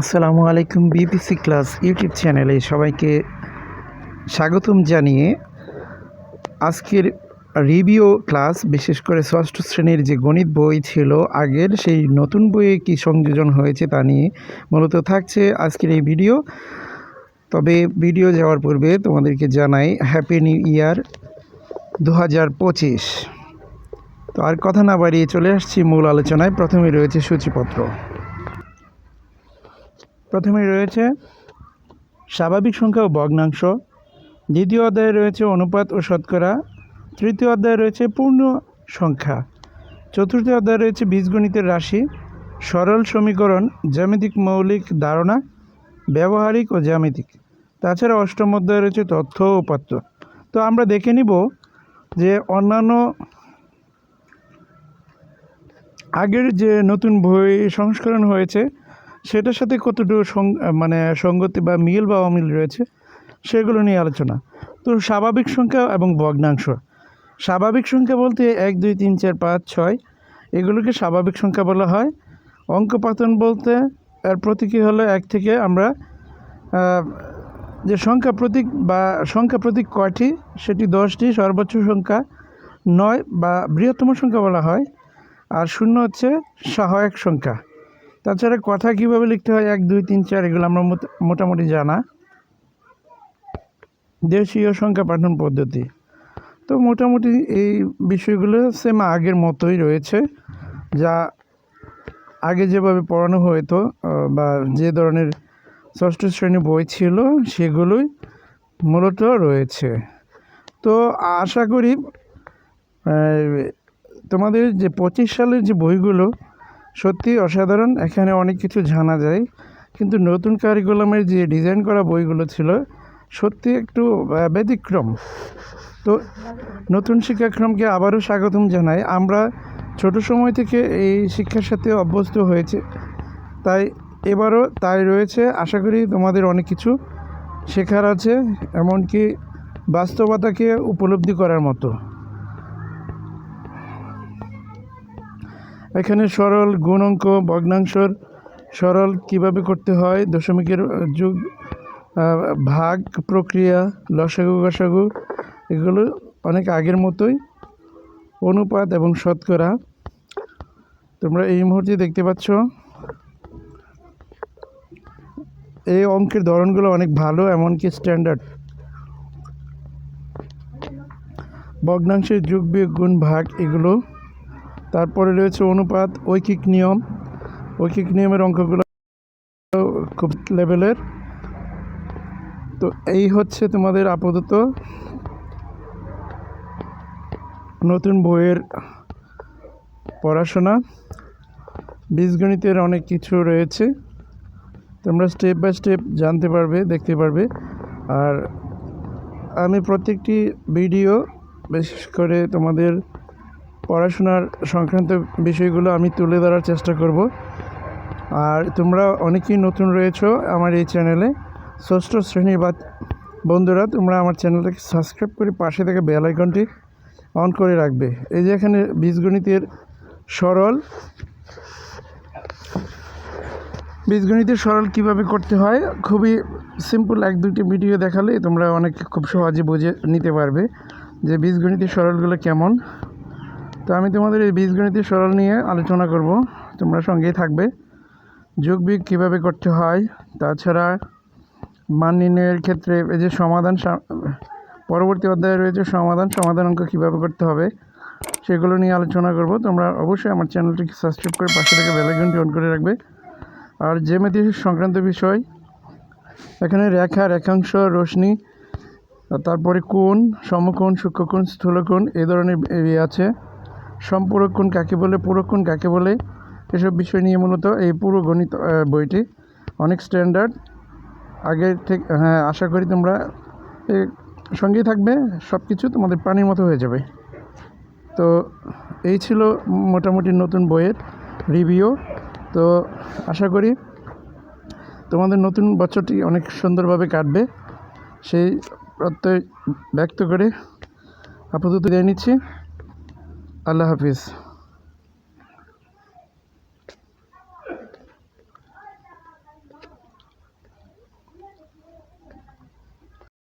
আসসালামু আলাইকুম BBC class YouTube চ্যানেলে সবাইকে স্বাগতম জানিয়ে আজকের রিভিউ ক্লাস, বিশেষ করে ষষ্ঠ শ্রেণির যে গণিত বই ছিল, আগের সেই নতুন বইয়ে কী সংযোজন হয়েছে তা নিয়ে মূলত থাকছে আজকের এই ভিডিও। তবে ভিডিও যাওয়ার পূর্বে তোমাদেরকে জানাই হ্যাপি নিউ ইয়ার দু হাজার পঁচিশ। তো আর কথা না বাড়িয়ে চলে আসছি মূল আলোচনায়। প্রথমে রয়েছে সূচিপত্র। প্রথমে রয়েছে স্বাভাবিক সংখ্যা ও ভগ্নাংশ। দ্বিতীয় অধ্যায়ে রয়েছে অনুপাত ও শতকরা। তৃতীয় অধ্যায়ে রয়েছে পূর্ণ সংখ্যা। চতুর্থ অধ্যায়ে রয়েছে বীজগণিতের রাশি। সরল সমীকরণ, জ্যামিতিক মৌলিক ধারণা, ব্যবহারিক ও জ্যামিতিক। তাছাড়া অষ্টম অধ্যায়ে রয়েছে তথ্য ও উপাত্ত। তো আমরা দেখে নিব যে অন্যান্য আগের যে নতুন বই সংস্করণ হয়েছে সেটার সাথে কতটুকু মানে সঙ্গতি বা মিল বা অমিল রয়েছে, সেগুলো নিয়ে আলোচনা। তো স্বাভাবিক সংখ্যা এবং ভগ্নাংশ। স্বাভাবিক সংখ্যা বলতে এক, দুই, তিন, চার, পাঁচ, ছয়, এগুলোকে স্বাভাবিক সংখ্যা বলা হয়। অঙ্কপাতন বলতে এর প্রতীকী হলো এক থেকে আমরা যে সংখ্যা প্রতীক বা সংখ্যা প্রতীক কয়টি সেটি দশটি, সর্বোচ্চ সংখ্যা নয় বা বৃহত্তম সংখ্যা বলা হয়। আর শূন্য হচ্ছে সহায়ক সংখ্যা। তাছাড়া কথা কীভাবে লিখতে হয়? এক, দুই, তিন, চার, এগুলো আমরা মোট- মোটামুটি জানা। দেশীয় সংখ্যা পাঠন পদ্ধতি। তো মোটামুটি এই বিষয়গুলো সেম আগের মতোই রয়েছে। যা আগে যেভাবে পড়ানো হতো বা যে ধরনের ষষ্ঠ শ্রেণি বই ছিল, সেগুলোই মূলত রয়েছে। তো আশা করি তোমাদের যে পঁচিশ সালের যে বইগুলো সত্যি অসাধারণ, এখানে অনেক কিছু জানা যায়। কিন্তু নতুন কারিকুলামের যে ডিজাইন করা বইগুলো ছিল, সত্যি একটু ব্যতিক্রম। তো নতুন শিক্ষাক্রমকে আবারও স্বাগতম জানাই। আমরা ছোট সময় থেকে এই শিক্ষার সাথে অভ্যস্ত হয়েছে, তাই এবারও তাই রয়েছে। আশা করি তোমাদের অনেক কিছু শেখার আছে, এমনকি বাস্তবতাকে উপলব্ধি করার মতো। এখানে সরল গুণ অঙ্ক ভগ্নাংশর সরল কীভাবে করতে হয়? দশমিকের যুগ ভাগ প্রক্রিয়া, লসাগু, গসাগু, এগুলো অনেক আগের মতোই অনুপাত এবং শতকরা। তোমরা এই মুহূর্তে দেখতে পাচ্ছ, এই অঙ্কের ধরনগুলো অনেক ভালো, এমনকি স্ট্যান্ডার্ড ভগ্নাংশের যুগ বিয়োগ গুণ ভাগ, এগুলো তারপরে রয়েছে অনুপাত ঐকিক নিয়ম। ঐকিক নিয়মের অঙ্কগুলো খুব লেভেলের। তো এই হচ্ছে তোমাদের আপাতত নতুন বইয়ের পড়াশোনা। বীজগণিতের অনেক কিছু রয়েছে। তোমরা স্টেপ বাই স্টেপ জানতে পারবে, দেখতে পারবে। আর আমি প্রত্যেকটি ভিডিও বিশেষ করে তোমাদের পড়াশোনার সংক্রান্ত বিষয়গুলো আমি তুলে ধরার চেষ্টা করব। আর তোমরা অনেকেই নতুন রয়েছো আমার এই চ্যানেলে। ষষ্ঠ শ্রেণির বা বন্ধুরা, তোমরা আমার চ্যানেলটাকে সাবস্ক্রাইব করে পাশে থেকে বেল আইকনটি অন করে রাখবে। এই যে এখানে বীজগণিতের সরল বীজগণিতের সরল কীভাবে করতে হয়, খুবই সিম্পল এক দুটি ভিডিও দেখালে তোমরা অনেক খুব সহজে বুঝে নিতে পারবে যে বীজগণিতের সরলগুলো কেমন। তো আমি তোমাদের এই বীজগণিতের সরল নিয়ে আলোচনা করব। তোমরা সঙ্গেই থাকবে। যোগ বিয়োগ কীভাবে করতে হয়, তাছাড়া মান নির্ণয়ের ক্ষেত্রে এই যে সমাধান পরবর্তী অধ্যায়ে রয়েছে সমাধান সমাধান অঙ্ক কীভাবে করতে হবে, সেগুলো নিয়ে আলোচনা করব। তোমরা অবশ্যই আমার চ্যানেলটিকে সাবস্ক্রাইব করে পাশে থেকে বেলাইকনটি অন করে রাখবে। আর জ্যামিতি সংক্রান্ত বিষয়, এখানে রেখা, রেখাংশ, রশ্মি, তারপরে কোণ, সমকোণ, সূক্ষ্মকোণ, স্থূলকোণ এই ধরনের আছে। সম্পূরক কোণ কাকে বলে পূরক কোণ কাকে বলে, এসব বিষয় নিয়ে মূলত এই পুরো গণিত বইটি অনেক স্ট্যান্ডার্ড আগে থেকে হ্যাঁ আশা করি তোমরা সঙ্গেই থাকবে সব কিছু তোমাদের পানির মতো হয়ে যাবে। তো এই ছিল মোটামুটি নতুন বইয়ের রিভিউ তো আশা করি তোমাদের নতুন বছরটি অনেক সুন্দরভাবে কাটবে। সেই প্রত্যয় ব্যক্ত করে আপাতত দিয়ে নিচ্ছি। আল্লাহ হাফিজ।